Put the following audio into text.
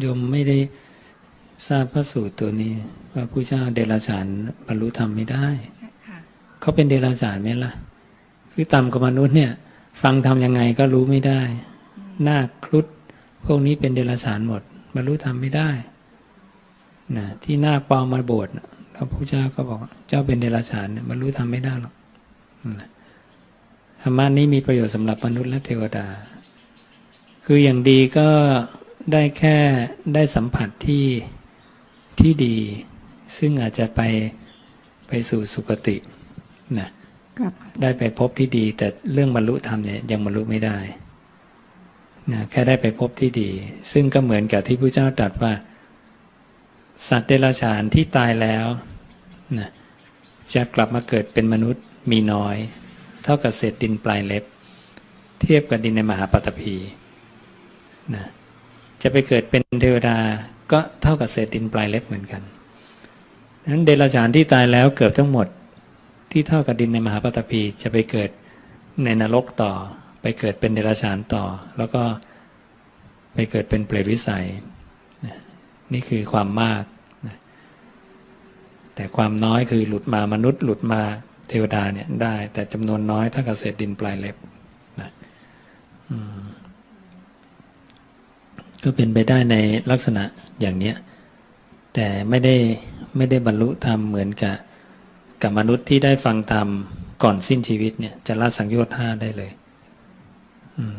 โยมไม่ได้ทราบพระสูตรตัวนี้ ว่าผู้เจ้าเดรัจฉานบรรลุธรรมไม่ได้ใช่ค่ะเขาเป็นเดรัจฉานไหมล่ะ คือต่ำกว่ามนุษย์เนี่ย ฟังทำยังไงก็รู้ไม่ได้นาคครุฑพวกนี้เป็นเดรัจฉานหมดบรรลุธรรมไม่ได้นะที่นาคปลอมมาบวชน่ะแล้วพระเจ้าก็บอกว่าเจ้าเป็นเดรัจฉานเนี่ยบรรลุธรรมไม่ได้หรอกนะธรรมะนี้มีประโยชน์สำหรับมนุษย์และเทวดา คืออย่างดีก็ ได้แค่ได้สัมผัสที่ที่ดี ซึ่งอาจจะไปไปสู่สุคตินะกลับได้ไปพบที่ดี แต่เรื่องบรรลุธรรมเนี่ยยังบรรลุไม่ได้นะแค่ได้ไปพบที่ดี ซึ่งก็เหมือนกับที่พระเจ้าตรัสว่า สัตว์เดรัจฉานที่ตายแล้วนะจะกลับมาเกิดเป็นมนุษย์มีน้อย เท่ากับเศษดินปลายเล็บ เทียบกับดินในมหาปัตภีนะ จะไปเกิดเป็นเทวดาก็เท่ากับเศษดินปลายเล็บเหมือนกันดังนั้นเดรัจฉานที่ตายแล้วเกือบทั้งหมดที่เท่ากับดินในมหาปฐพีจะไปเกิดในนรกต่อ ไปเกิดเป็นเดรัจฉานต่อ แล้วก็ไปเกิดเป็นเปรตวิสัย นี่คือความมาก แต่ความน้อยคือหลุดมามนุษย์ หลุดมาเทวดาเนี่ยได้ แต่จำนวนน้อยเท่ากับเศษดินปลายเล็บนะอืม ก็เป็นไปได้ในลักษณะอย่างเนี้ยแต่ไม่ได้ไม่ได้บรรลุธรรมเหมือนกับกับมนุษย์ที่ได้ฟังธรรมก่อนสิ้นชีวิตเนี่ยจะละสังโยชน์ห้าได้เลย อืม